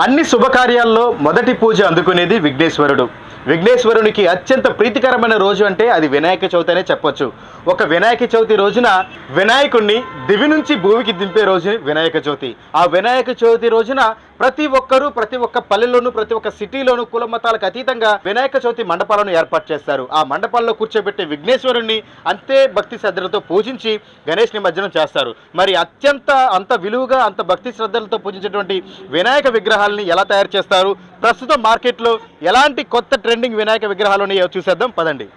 అన్ని శుభకార్యాల్లో మొదటి పూజ అందుకునేది విఘ్నేశ్వరుడు. విఘ్నేశ్వరునికి అత్యంత ప్రీతికరమైన రోజు అంటే అది వినాయక చవితి అనే చెప్పొచ్చు. ఒక వినాయక చవితి రోజున వినాయకుణ్ణి దివి నుంచి భూమికి దింపే రోజు వినాయక చవితి. ఆ వినాయక చవితి రోజున ప్రతి ఒక్కరూ ప్రతి ఒక్క పల్లెల్లోనూ ప్రతి ఒక్క సిటీలోనూ కుల మతాలకు అతీతంగా వినాయక చవితి మండపాలను ఏర్పాటు చేస్తారు ఆ మండపాల్లో కూర్చోబెట్టే విఘ్నేశ్వరుణ్ణి అంతే భక్తి శ్రద్ధలతో పూజించి గణేష్ నిమజ్జనం చేస్తారు. మరి అత్యంత అంత విలువగా అంత భక్తి శ్రద్ధలతో పూజించేటువంటి వినాయక విగ్రహాలని ఎలా తయారు చేస్తారు? ప్రస్తుతం మార్కెట్లో ఎలాంటి కొత్త ట్రెండింగ్ వినాయక విగ్రహాలు ఉన్నాయో చూసేద్దాం. పదండి.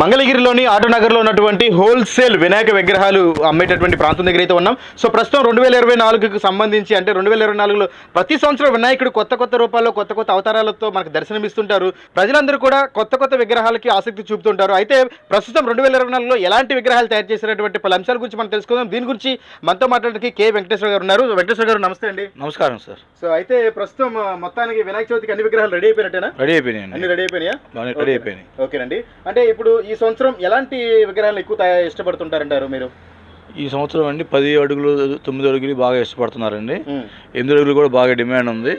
మంగళగిరిలోని ఆటోనగర్లో ఉన్నటువంటి హోల్సేల్ వినాయక విగ్రహాలు అమ్మేటటువంటి ప్రాంతం దగ్గర అయితే ఉన్నాం. సో ప్రస్తుతం రెండు వేల ఇరవై నాలుగుకి సంబంధించి అంటే రెండు వేల ఇరవై నాలుగులో ప్రతి సంవత్సరం వినాయకుడు కొత్త కొత్త రూపాల్లో కొత్త కొత్త అవతారాలతో మనకు దర్శనమిస్తుంటారు. ప్రజలందరూ కూడా కొత్త కొత్త విగ్రహాలకి ఆసక్తి చూపుతుంటారు. అయితే ప్రస్తుతం రెండు వేల ఇరవై నాలుగులో ఎలాంటి విగ్రహాలు తయారు చేసినటువంటి పలు అంశాల గురించి మనం తెలుసుకుందాం. దీని గురించి మనతో మాట్లాడడానికి కే. వెంకటేశ్వర గారు ఉన్నారు. వెంకటేశ్వర గారు నమస్తే అండి. నమస్కారం సార్. సో అయితే ప్రస్తుతం మొత్తానికి వినాయక చవితికి అన్ని విగ్రహాలు రెడీ అయిపోయినట్టేనా? రెడీ అయిపోయినాయండి. అన్ని రెడీ అయిపోయినాయా? రెడీ అయిపోయినాయి. ఓకేనండి. అంటే ఇప్పుడు ఈ సంవత్సరం ఎలాంటి విగ్రహాలు ఎక్కువ ఇష్టపడుతుంటారంటారు మీరు? ఈ సంవత్సరం అండి పది అడుగులు తొమ్మిది అడుగులు బాగా ఇష్టపడుతున్నారండి. ఎనిమిది అడుగులు కూడా బాగా డిమాండ్ ఉంది.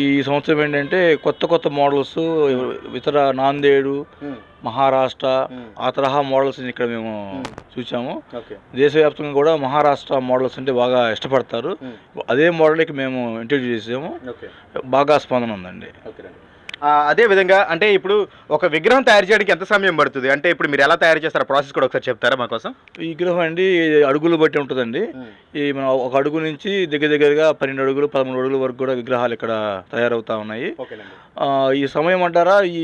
ఈ సంవత్సరం ఏంటంటే కొత్త కొత్త మోడల్స్ ఇతర నాందేడు మహారాష్ట్ర ఆ తరహా మోడల్స్ ఇక్కడ మేము చూసాము దేశవ్యాప్తంగా కూడా మహారాష్ట్ర మోడల్స్ అంటే బాగా ఇష్టపడతారు. అదే మోడల్కి మేము ఇంట్రడ్యూస్ చేసాము. బాగా స్పందన ఉందండి. అదే విధంగా అంటే ఇప్పుడు ఒక విగ్రహం తయారు చేయడానికి ఎంత సమయం పడుతుంది? అంటే ఇప్పుడు మీరు ఎలా తయారు చేస్తారో ప్రాసెస్ కూడా ఒకసారి చెప్తారా మా కోసం? ఈ విగ్రహం అండి అడుగులు బట్టి ఉంటుందండి. ఈ మన ఒక అడుగు నుంచి దగ్గర దగ్గరగా పన్నెండు అడుగులు పదమూడు అడుగుల వరకు కూడా విగ్రహాలు ఇక్కడ తయారవుతా ఉన్నాయి. ఈ సమయం అంటారా? ఈ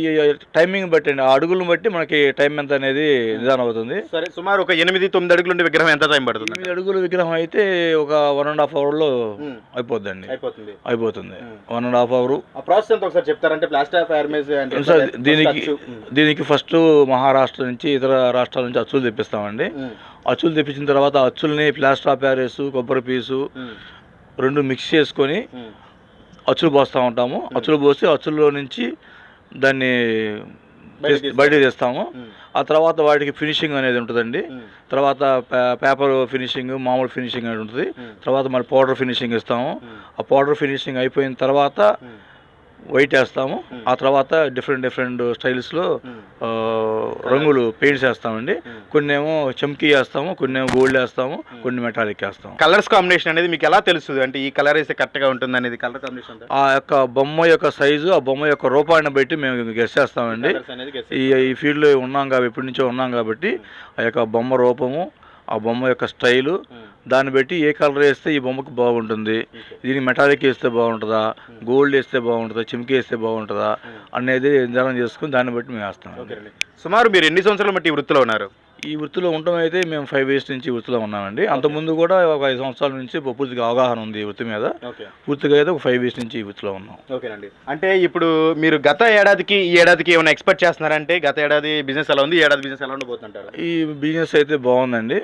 టైమింగ్ బట్టి అండి. ఆ అడుగులను బట్టి మనకి టైం ఎంత అనేది నిదానం అవుతుంది. సరే సుమారు ఒక ఎనిమిది తొమ్మిది అడుగులు ఉండే విగ్రహం ఎంత టైం పడుతుంది? ఎనిమిది అడుగుల విగ్రహం అయితే ఒక వన్ అండ్ హాఫ్ అవర్లో అయిపోద్దండి. అయిపోతుంది. అయిపోతుంది. One and half hour. ఆ ప్రాసెస్ ఎంత ఒకసారి చెప్తారంటే సార్ దీనికి దీనికి ఫస్ట్ మహారాష్ట్ర నుంచి ఇతర రాష్ట్రాల నుంచి అచ్చులు తెప్పిస్తామండి. అచ్చులు తెప్పించిన తర్వాత అచ్చుల్ని ప్లాస్టర్ ఆఫ్ ప్యారెస్ కొబ్బరి పీసు రెండు మిక్స్ చేసుకొని అచ్చులు పోస్తూ ఉంటాము. అచ్చులు పోసి అచ్చుల్లో నుంచి దాన్ని బయటికి తీస్తాము. ఆ తర్వాత వాటికి ఫినిషింగ్ అనేది ఉంటుందండి. తర్వాత పేపర్ ఫినిషింగ్ మామూలు ఫినిషింగ్ అనేది ఉంటుంది. తర్వాత మళ్ళీ పౌడర్ ఫినిషింగ్ ఇస్తాము. ఆ పౌడర్ ఫినిషింగ్ అయిపోయిన తర్వాత వైట్ వేస్తాము. ఆ తర్వాత డిఫరెంట్ డిఫరెంట్ స్టైల్స్లో రంగులు పెయింట్స్ వేస్తామండి. కొన్ని ఏమో చమ్కీ వేస్తాము కొన్ని ఏమో గోల్డ్ వేస్తాము కొన్ని మెటాలిక్ వేస్తాము. కలర్స్ కాంబినేషన్ అనేది మీకు ఎలా తెలుస్తుంది? అంటే ఈ కలర్ వేస్తే కరెక్ట్గా ఉంటుంది అనేది కలర్ కాంబినేషన్ ఆ యొక్క బొమ్మ యొక్క సైజు ఆ బొమ్మ యొక్క రూపాన్ని బట్టి మేము గెస్ చేస్తామండి. ఈ ఫీల్డ్లో ఉన్నాం కాబట్టి ఎప్పటి నుంచో ఉన్నాం కాబట్టి ఆ యొక్క బొమ్మ రూపము ఆ బొమ్మ యొక్క స్టైలు దాన్ని బట్టి ఏ కలర్ వేస్తే ఈ బొమ్మకు బాగుంటుంది. దీనికి మెటాలిక్ వేస్తే బాగుంటుందా? గోల్డ్ వేస్తే బాగుంటుందా? చిమ్కి వేస్తే బాగుంటుందా? అనేది నిర్ధారణ చేసుకుని దాన్ని బట్టి మేము వేస్తాం సుమారు మీరు ఎన్ని సంవత్సరాలు బట్టి ఈ వృత్తిలో ఉన్నారు? ఈ వృత్తిలో ఉండటం అయితే మేము ఫైవ్ ఇయర్స్ నుంచి వృత్తిలో ఉన్నామండి. అంతకుముందు కూడా ఒక ఐదు సంవత్సరాల నుంచి పూర్తిగా అవగాహన ఉంది ఈ వృత్తి మీద. పూర్తిగా అయితే ఒక ఫైవ్ ఇయర్స్ నుంచి ఈ వృత్తిలో ఉన్నాం. ఓకేనండి అంటే ఇప్పుడు మీరు గత ఏడాదికి ఈ ఏడాదికి ఏమైనా ఎక్స్పెక్ట్ చేస్తున్నారంటే గత ఏడాది బిజినెస్ ఎలా ఉంది? ఈ ఏడాది బిజినెస్ ఎలా ఉండబోతుంటారు? ఈ బిజినెస్ అయితే బాగుందండి.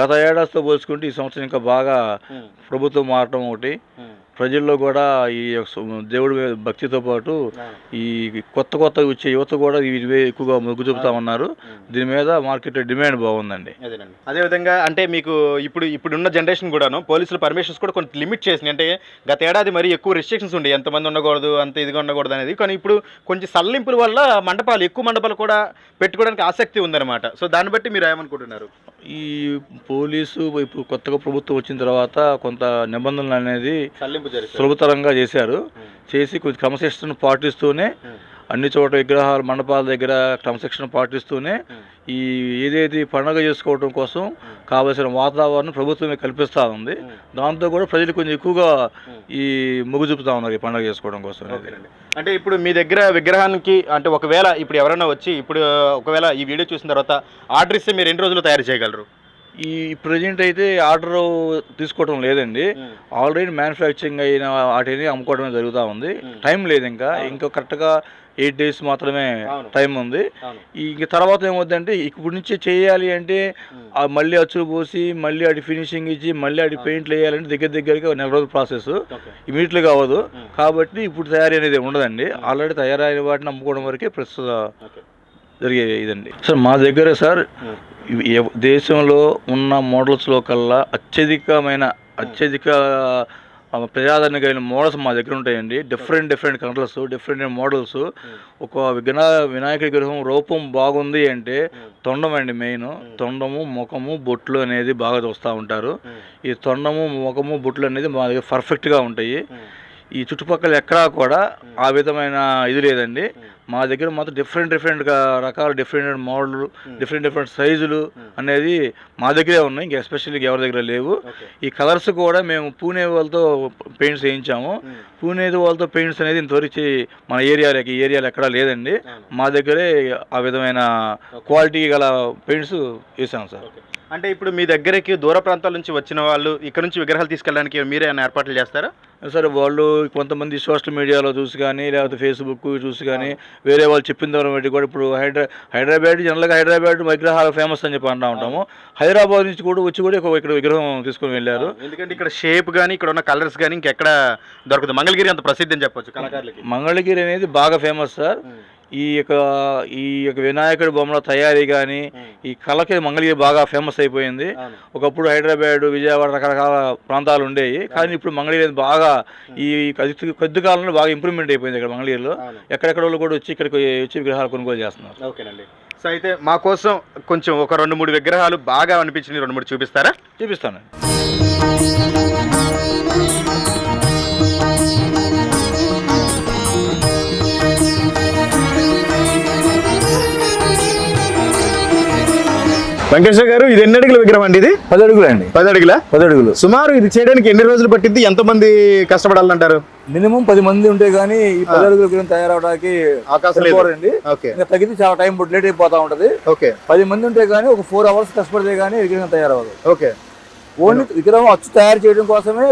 గత ఏడాదితో పోల్చుకుంటే ఈ సంవత్సరం ఇంకా బాగా ప్రభుత్వం మారటం ఒకటి. ప్రజల్లో కూడా ఈ దేవుడి భక్తితో పాటు ఈ కొత్త కొత్త వచ్చే యువత కూడా ఇవే ఎక్కువగా మొగ్గు చూపుతా ఉన్నారు దీని మీద మార్కెట్ డిమాండ్ బాగుందండి. అదేనండి. అదేవిధంగా అంటే మీకు ఇప్పుడు ఇప్పుడున్న జనరేషన్ కూడాను పోలీసులు పర్మిషన్స్ కూడా కొంచెం లిమిట్ చేసినాయి. అంటే గత ఏడాది మరి ఎక్కువ రెస్ట్రిక్షన్స్ ఉండే. ఎంతమంది ఉండకూడదు అంత ఇదిగా ఉండకూడదు అనేది. కానీ ఇప్పుడు కొంచెం సల్లింపుల వల్ల మండపాలు ఎక్కువ మండపాలు కూడా పెట్టుకోవడానికి ఆసక్తి ఉందన్నమాట. సో దాన్ని బట్టి మీరు ఏమనుకుంటున్నారు? ఈ పోలీసు ఇప్పుడు కొత్తగా ప్రభుత్వం వచ్చిన తర్వాత కొంత నిబంధనలు అనేది సులభతరంగా చేశారు. చేసి కొంచెం క్రమశిక్షణ పాటిస్తూనే అన్ని చోట్ల విగ్రహాలు మండపాల దగ్గర క్రమశిక్షణ పాటిస్తూనే ఈ ఏదేది పండుగ పండగ చేసుకోవడం కోసం కావలసిన వాతావరణం ప్రభుత్వమే కల్పిస్తూ ఉంది. దాంతో కూడా ప్రజలు కొంచెం ఎక్కువగా ఈ మొగ్గు చూపుతా ఉన్నారు ఈ పండుగ చేసుకోవడం కోసం అంటే ఇప్పుడు మీ దగ్గర విగ్రహానికి అంటే ఒకవేళ ఇప్పుడు ఎవరైనా వచ్చి ఇప్పుడు ఒకవేళ ఈ వీడియో చూసిన తర్వాత ఆర్డర్ ఇస్తే మీరు ఎన్ని రోజులు తయారు చేయగలరు? ఈ ప్రజెంట్ అయితే ఆర్డర్ తీసుకోవడం లేదండి. ఆల్రెడీ మ్యానుఫ్యాక్చరింగ్ అయిన వాటిని అమ్ముకోవడం జరుగుతూ ఉంది. టైం లేదు ఇంకా. ఇంకా కరెక్ట్గా ఎయిట్ డేస్ మాత్రమే. టైం ఉంది. ఇంక తర్వాత ఏమవుతుందంటే ఇప్పటి నుంచి చేయాలి అంటే మళ్ళీ అచ్చులు పోసి మళ్ళీ అటు ఫినిషింగ్ ఇచ్చి మళ్ళీ అటు పెయింట్లు వేయాలంటే దగ్గర దగ్గరగా నెల రోజుల ప్రాసెస్ ఓకే. ఇమీడియట్గా అవ్వదు కాబట్టి ఇప్పుడు తయారీ అనేది ఉండదండి. ఆల్రెడీ తయారైన వాటిని అమ్ముకోవడం వరకే ప్రస్తుత జరిగే ఇదండి. సార్ మా దగ్గర సార్ దేశంలో ఉన్న మోడల్స్లో కల్లా అత్యధికమైన అత్యధిక ప్రజాదరణ కలిగిన మోడల్స్ మా దగ్గర ఉంటాయండి. Different different colours different models. ఒక విఘ్న వినాయక విగ్రహం రూపం బాగుంది అంటే తొండం అండి మెయిన్. తొండము ముఖము బొట్లు అనేది బాగా చూస్తూ ఉంటారు. ఈ తొండము ముఖము బొట్లు అనేది మా దగ్గర పర్ఫెక్ట్గా ఉంటాయి. ఈ చుట్టుపక్కల ఎక్కడా కూడా ఆ విధమైన ఇది లేదండి. మా దగ్గర మాత్రం డిఫరెంట్ డిఫరెంట్ రకాల డిఫరెంట్ మోడల్ డిఫరెంట్ డిఫరెంట్ సైజులు అనేది మా దగ్గరే ఉన్నాయి. ఇంకా ఎస్పెషల్లీ ఎవరి దగ్గర లేవు. ఈ కలర్స్ కూడా మేము పూణే వాళ్ళతో పెయింట్స్ వేయించాము. పూణే వాళ్ళతో పెయింట్స్ అనేది ఇంతవరకు మన ఏరియాలకి ఈ ఏరియాలో ఎక్కడా లేదండి. మా దగ్గరే ఆ విధమైన క్వాలిటీ గల పెయింట్స్ వేసాం సార్. అంటే ఇప్పుడు మీ దగ్గరికి దూర ప్రాంతాల నుంచి వచ్చిన వాళ్ళు ఇక్కడ నుంచి విగ్రహాలు తీసుకెళ్ళడానికి మీరే ఏమైనా ఏర్పాట్లు చేస్తారా? సరే వాళ్ళు కొంతమంది సోషల్ మీడియాలో చూసి కానీ లేకపోతే ఫేస్బుక్ చూసి కానీ వేరే వాళ్ళు చెప్పిన ద్వారా బట్టి కూడా ఇప్పుడు హైదరా హైదరాబాద్ జనరల్గా హైదరాబాద్ విగ్రహాలు ఫేమస్ అని చెప్పి అంటూ ఉంటాము. హైదరాబాద్ నుంచి కూడా వచ్చి కూడా ఇక్కడ విగ్రహం తీసుకొని వెళ్ళారు. ఎందుకంటే ఇక్కడ షేప్ కానీ ఇక్కడ ఉన్న కలర్స్ కానీ ఇంకెక్కడ దొరకదు. మంగళగిరి అంత ప్రసిద్ధి అని చెప్పొచ్చు కళాకారులకి. మంగళగిరి అనేది బాగా ఫేమస్ సార్. ఈ యొక్క ఈ యొక్క వినాయకుడి బొమ్మల తయారీ కానీ ఈ కళకి మంగళగిరి బాగా ఫేమస్ అయిపోయింది. ఒకప్పుడు హైదరాబాద్ విజయవాడ రకరకాల ప్రాంతాలు ఉండేవి. కానీ ఇప్పుడు మంగళగిరి బాగా ఈ కొద్ది- కొద్ది కాలంలో బాగా ఇంప్రూవ్మెంట్ అయిపోయింది ఇక్కడ మంగళగిరిలో. ఎక్కడెక్కడ వాళ్ళు కూడా వచ్చి ఇక్కడికి వచ్చి విగ్రహాలు కొనుగోలు చేస్తున్నారు. ఓకేనండి. సో అయితే మా కోసం కొంచెం ఒక రెండు మూడు విగ్రహాలు బాగా అనిపించినవి రెండు మూడు చూపిస్తారా? చూపిస్తాను వెంకటేశ్వర గారు ఇది ఎన్ని అడుగుల విగ్రహం అండి ఇది? పది అడుగులు అండి. పది అడుగుల? పది అడుగులు. సుమారు ఇది చేయడానికి ఎన్ని రోజులు పట్టింది ఎంతమంది కష్టపడాలంటారు? మినిమం పది మంది ఉంటే గానీ ఈ పది అడుగుల విగ్రహం తయారవడానికి అవకాశం లేదు. సరిపోరండి ఓకే. ఇంకా తగ్గితే చాలా టైం లేట్ అయిపోతా ఉంటది. ఓకే. పది మంది ఉంటే గానీ ఒక ఫోర్ అవర్స్ కష్టపడితే గానీ విగ్రహం తయారవ్వదు. ఓకే. ఓన్లీ విగ్రహం అచ్చు తయారు చేయడం కోసమే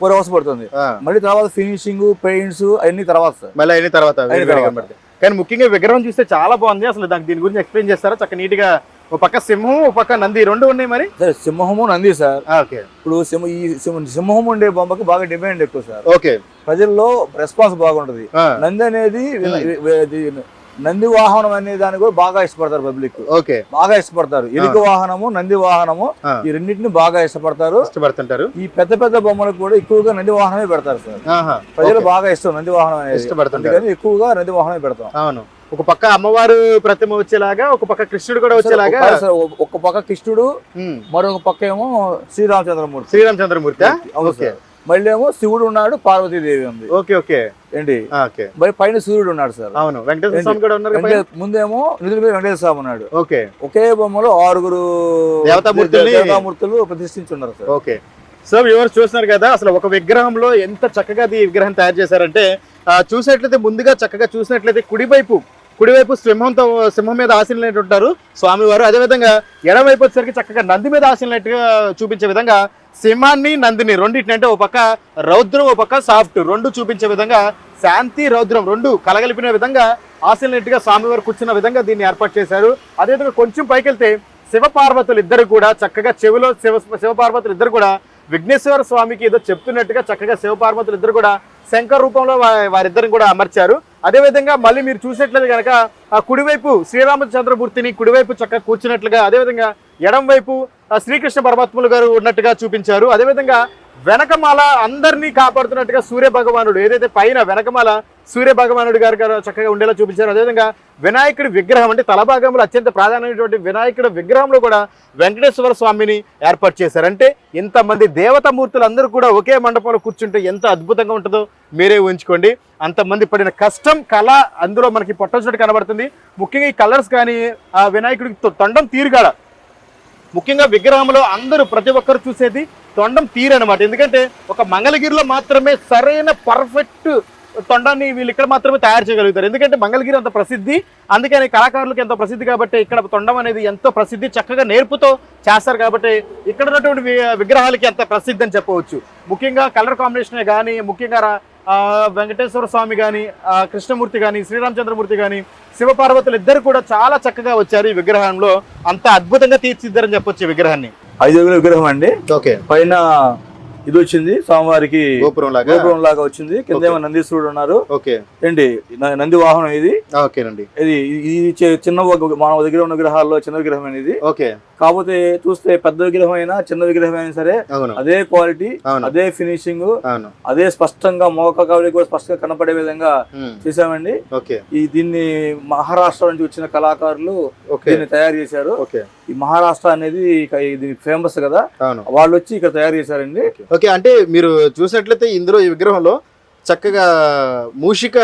ఫోర్ అవర్స్ పడుతుంది. మళ్ళీ తర్వాత ఫినిషింగ్ పెయింట్స్ అన్ని తర్వాత. మళ్ళీ అయిన తర్వాత. కానీ ముఖ్యంగా విగ్రహం చూస్తే చాలా బాగుంది. అసలు దానికి దీని గురించి ఎక్స్ప్లెయిన్ చేస్తారా? చక్క నీట్గా ఒక పక్క సింహం ఒక పక్క నంది రెండు ఉన్నాయి మరి? సరే సింహము నంది సార్. ఓకే. ఇప్పుడు సింహ ఈ సింహ- సింహం ఉండే బొమ్మకి బాగా డిమాండ్ ఎక్కువ సార్. ఓకే. ప్రజల్లో రెస్పాన్స్ బాగుంటది. ఆ, నంది అనేది వి- నంది. వాహనం అనే దాన్ని కూడా బాగా ఇష్టపడతారు పబ్లిక్. ఓకే. బాగా ఇష్టపడతారు. ఎలుక వాహనము నంది వాహనము ఆ. ఈ రెండింటిని బాగా ఇష్టపడతారు. ఇష్టపడుతుంటారు. ఈ పెద్ద పెద్ద బొమ్మలకు కూడా ఎక్కువగా నంది వాహనమే పెడతారు సార్. ఆహా, ప్రజలు ఓకే. బాగా ఇష్టం నంది వాహనం అనేది. ఇష్టపడుతుంటారు. అందుకని ఎక్కువగా నంది వాహనమే పెడతాం. అవును. ఒక పక్క అమ్మవారు ప్రతిమ వచ్చేలాగా ఒక పక్క కృష్ణుడు కూడా వచ్చేలాగా. ఒక- పక్క కృష్ణుడు మరొక పక్క ఏమో శ్రీరామచంద్రమూర్తి. శ్రీరామచంద్రమూర్తి ఓకే. మళ్ళీ ఏమో శివుడు ఉన్నాడు పార్వతీదేవి ఉంది. Okay okay. ఏంటి? మరి పైన సూర్యుడు ఉన్నాడు సార్. అవును వెంకటేశ్వర స్వామి కూడా ఉన్నారు ముందేమో నిధుల మీద వెంకటేశ్వర స్వామి ఉన్నాడు. ఓకే. ఒకే బొమ్మలో ఆరుగురు దేవతామూర్తుల్ని- దేవతామూర్తులు ప్రతిష్ఠించున్నారు సార్. ఓకే. సో వ్యూవర్స్ చూస్తున్నారు కదా అసలు ఒక విగ్రహంలో ఎంత చక్కగా ఈ విగ్రహం తయారు చేశారంటే చూసినట్లయితే ముందుగా చక్కగా చూసినట్లయితే కుడివైపు కుడివైపు సింహంతో సింహం మీద ఆశీనులైనట్టు ఉంటారు. స్వామివారు అదేవిధంగా ఎడవైపు వచ్చేసరికి చక్కగా నంది మీద ఆశీనట్టుగా చూపించే విధంగా సింహాన్ని నందిని రెండింటిని అంటే ఒక పక్క రౌద్రం ఒక పక్క సాఫ్ట్ రెండు చూపించే విధంగా శాంతి రౌద్రం రెండు కలగలిపిన విధంగా ఆశీనులైనట్టుగా స్వామివారు కూర్చున్న విధంగా దీన్ని ఏర్పాటు చేశారు. అదేవిధంగా కొంచెం పైకి వెళ్తే శివపార్వతులు ఇద్దరు కూడా చక్కగా చెవిలో శివ శివపార్వతులు ఇద్దరు కూడా విఘ్నేశ్వర స్వామికి ఏదో చెప్తున్నట్టుగా చక్కగా శివపార్వతులు ఇద్దరు కూడా శంకర రూపంలో వారిద్దరిని కూడా అమర్చారు. అదేవిధంగా మళ్ళీ మీరు చూసినట్లయితే కనుక ఆ కుడివైపు శ్రీరామచంద్రమూర్తిని కుడివైపు చక్కగా కూర్చున్నట్లుగా అదేవిధంగా ఎడం వైపు ఆ శ్రీకృష్ణ పరమాత్ములు గారు ఉన్నట్టుగా చూపించారు. అదేవిధంగా వెనకమాల అందరినీ కాపాడుతున్నట్టుగా సూర్య భగవానుడు ఏదైతే పైన వెనకమాల సూర్య భగవానుడు గారు గారు చక్కగా ఉండేలా చూపించారు అదేవిధంగా వినాయకుడి విగ్రహం అంటే తల భాగంలో అత్యంత ప్రాధాన్యమైనటువంటి వినాయకుడి విగ్రహంలో కూడా వెంకటేశ్వర స్వామిని ఏర్పాటు చేశారు అంటే ఇంతమంది దేవతామూర్తులు అందరూ కూడా ఒకే మండపంలో కూర్చుంటే ఎంత అద్భుతంగా ఉంటుందో మీరే ఊహించుకోండి. అంతమంది పడిన కష్టం కళ అందులో మనకి పొట్టొచ్చినట్టు కనబడుతుంది. ముఖ్యంగా ఈ కలర్స్ కానీ ఆ వినాయకుడికి తొండం తీరుగాడ ముఖ్యంగా విగ్రహంలో అందరూ ప్రతి ఒక్కరు చూసేది తొండం తీరనమాట. ఎందుకంటే ఒక మంగళగిరిలో మాత్రమే సరైన పర్ఫెక్ట్ తొండాన్ని వీళ్ళు ఇక్కడ మాత్రమే తయారు చేయగలుగుతారు. ఎందుకంటే మంగళగిరి అంత ప్రసిద్ధి అందుకని కళాకారులకు ఎంతో ప్రసిద్ధి కాబట్టి ఇక్కడ తొండం అనేది ఎంతో ప్రసిద్ధి చక్కగా నేర్పుతో చేస్తారు కాబట్టి ఇక్కడ ఉన్నటువంటి విగ్రహాలకి ఎంత ప్రసిద్ధి అని చెప్పవచ్చు. ముఖ్యంగా కలర్ కాంబినేషన్ కానీ ముఖ్యంగా వెంకటేశ్వర స్వామి కానీ కృష్ణమూర్తి కానీ శ్రీరామచంద్రమూర్తి కానీ శివపార్వతులు ఇద్దరు కూడా చాలా చక్కగా వచ్చారు ఈ విగ్రహంలో. అంత అద్భుతంగా తీర్చిద్దారని చెప్పొచ్చు ఈ విగ్రహాన్ని. ఐదు అడుగుల విగ్రహం అండి. ఓకే. పైన ఇది వచ్చింది స్వామివారికి గోపురం లాగా? గోపురం లాగా వచ్చింది. కింద ఏమో నందీశ్వరుడు ఉన్నారు. ఓకే. ఏంటి నంది వాహనం ఇది. ఓకేనండి ఇది ఇది చిన్న ఒక- మన దగ్గర ఉన్న విగ్రహాల్లో చిన్న విగ్రహం అనేది. ఓకే. కాకపోతే చూస్తే పెద్ద విగ్రహం అయినా చిన్న విగ్రహం అయినా సరే అదే క్వాలిటీ అదే ఫినిషింగ్ అదే స్పష్టంగా మోక కవలి కూడా స్పష్టంగా కనపడే విధంగా ఓకే. ఈ దీన్ని మహారాష్ట్ర నుంచి వచ్చిన కళాకారులు దీన్ని తయారు చేశారు. ఓకే. ఈ మహారాష్ట్ర అనేది ఇది ఫేమస్ కదా. వాళ్ళు వచ్చి ఇక్కడ తయారు చేశారండి. ఓకే అంటే మీరు చూసినట్లయితే ఇందులో ఈ విగ్రహంలో చక్కగా మూషిక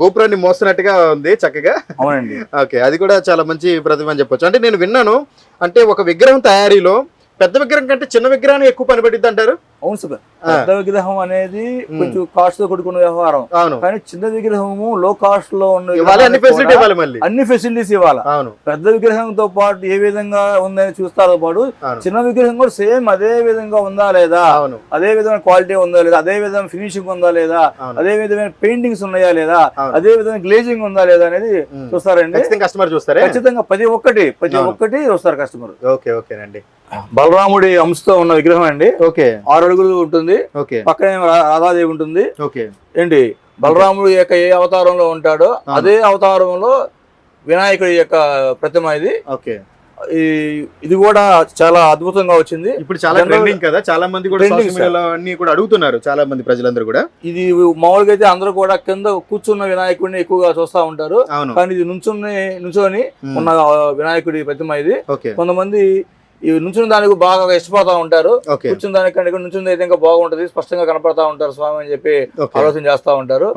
గోపురాన్ని మోస్తున్నట్టుగా ఉంది చక్కగా. అవునండి. ఓకే అది కూడా చాలా మంచి ప్రతిభ అని చెప్పొచ్చు. అంటే నేను విన్నాను అంటే ఒక విగ్రహం తయారీలో పెద్ద విగ్రహం కంటే చిన్న విగ్రహాన్ని ఎక్కువ పని పట్టిద్ది అంటారు? అవును సార్ పెద్ద విగ్రహం అనేది కొంచెం కాస్ట్తో కూడుకున్న వ్యవహారం. అవును. కానీ చిన్న విగ్రహము లో కాస్ట్లో ఉన్న అన్ని ఫెసిలిటీస్ ఇవ్వాలి పెద్ద విగ్రహంతో పాటు ఏ విధంగా ఉందని చూస్తారో పాటు చిన్న విగ్రహం కూడా సేమ్ అదే విధంగా ఉందా లేదా? అవును. అదే విధమైన క్వాలిటీ ఉందా లేదా? అదే విధమైన ఫినిషింగ్ ఉందా లేదా. అదే విధమైన పెయింటింగ్స్ ఉన్నాయా లేదా. అదే విధమైన గ్లేజింగ్ ఉందా లేదా అనేది. చూస్తారండి. కస్టమర్ చూస్తారే? ఖచ్చితంగా ప్రతి ఒక్కటి ప్రతి. ఒక్కటి చూస్తారు కస్టమర్ ఓకే ఓకేనండి. బలరాముడి అంశతో ఉన్న విగ్రహం అండి. ఓకే. ఆరు అడుగులు ఉంటుంది. పక్కనే రాధాదేవి ఉంటుంది. ఓకే. ఏంటి? బలరాముడు యొక్క ఏ అవతారంలో ఉంటాడో. అదే అవతారంలో వినాయకుడి యొక్క ప్రతిమ ఇది. ఓకే. ఈ ఇది కూడా చాలా అద్భుతంగా వచ్చింది. ఇప్పుడు చాలా ట్రెండింగ్ కదా. చాలా మంది కూడా అన్ని కూడా అడుగుతున్నారు చాలా మంది ప్రజలందరూ కూడా. ఇది మామూలుగా అయితే అందరూ కూడా కింద కూర్చున్న వినాయకుడిని ఎక్కువగా చూస్తా ఉంటారు. కానీ ఇది నుంచుని నుంచొని. ఉన్న వినాయకుడి ప్రతిమ ఇది. కొంతమంది ఈ నుంచున్న దానికి బాగా ఇష్టపడతా ఉంటారు. కూర్చున్న దానికంటే నుంచుని అయితే ఇంకా బాగుంటది. స్పష్టంగా కనపడతా ఉంటారు స్వామి అని చెప్పి ఆలోచన చేస్తా ఉంటారు.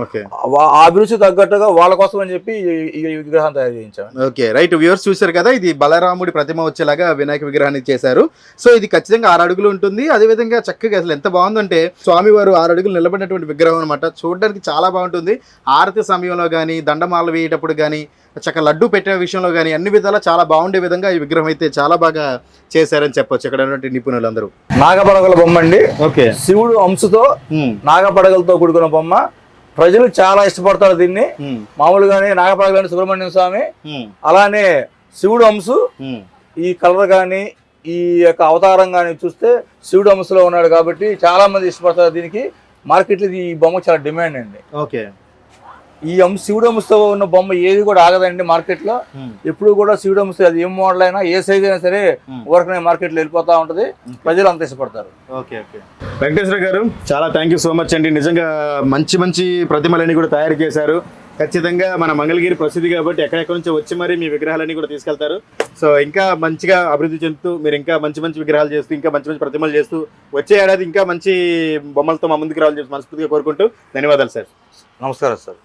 ఆ అభిరుచి తగ్గట్టుగా వాళ్ళ కోసం అని చెప్పి ఈ- విగ్రహం తయారు చేయించాం ఓకే. రైట్ వ్యూవర్స్ చూశారు కదా ఇది బలరాముడి ప్రతిమ వచ్చేలాగా వినాయక విగ్రహాన్ని చేశారు. సో ఇది ఖచ్చితంగా ఆరు అడుగులు ఉంటుంది. అదే విధంగా చక్కగా అసలు ఎంత బాగుందంటే స్వామివారు ఆరు అడుగులు నిలబడినటువంటి విగ్రహం అనమాట చూడడానికి చాలా బాగుంటుంది. ఆరతి సమయంలో కానీ దండమాల వేయేటప్పుడు కానీ చక్క లడ్డు పెట్టే విషయంలో కానీ అన్ని విధాలా చాలా బాగుండే విధంగా ఈ విగ్రహం అయితే చాలా బాగా చేశారని చెప్పొచ్చు ఇక్కడ ఉన్నటువంటి నిపుణులందరూ. నాగపడగల బొమ్మ అండి. ఓకే. శివుడు అంశతో నాగపడగలతో కూడుకున్న బొమ్మ. ప్రజలు చాలా ఇష్టపడతారు దీన్ని. మామూలుగానే నాగపడగలని సుబ్రహ్మణ్యం స్వామి. అలానే శివుడు అంశు ఈ కలర్ కానీ ఈ యొక్క అవతారం కానీ చూస్తే శివుడు అంశలో ఉన్నాడు కాబట్టి చాలా మంది ఇష్టపడతారు దీనికి. మార్కెట్లో ఈ బొమ్మ చాలా డిమాండ్ అండి. ఓకే. ఈ అంశ శివుడు అంశతో ఉన్న బొమ్మ ఏది కూడా ఆగదండి మార్కెట్లో. ఎప్పుడు కూడా శివుడు అంశ అది ఏం మోడల్ అయినా ఏ సైజ్ అయినా సరే ఊరకనే మార్కెట్లో వెళ్ళిపోతా ఉంటది. ప్రజలు అంత ఇష్టపడతారు. Okay okay. వెంకటేశ్వర గారు చాలా థ్యాంక్ యూ సో మచ్ అండి. నిజంగా మంచి మంచి ప్రతిమలన్నీ కూడా తయారు చేశారు. ఖచ్చితంగా మన మంగళగిరి ప్రసిద్ధి కాబట్టి ఎక్కడెక్కడి నుంచి వచ్చి మరి మీ విగ్రహాలన్నీ కూడా తీసుకెళ్తారు. సో ఇంకా మంచిగా అభివృద్ధి చెందుతూ మీరు ఇంకా మంచి మంచి విగ్రహాలు చేస్తూ ఇంకా మంచి మంచి ప్రతిమలు చేస్తూ వచ్చే ఏడాది ఇంకా మంచి బొమ్మలతో మా ముందుకు రావాలని చెప్పి మనస్ఫూర్తిగా కోరుకుంటూ ధన్యవాదాలు సార్. నమస్కారం సార్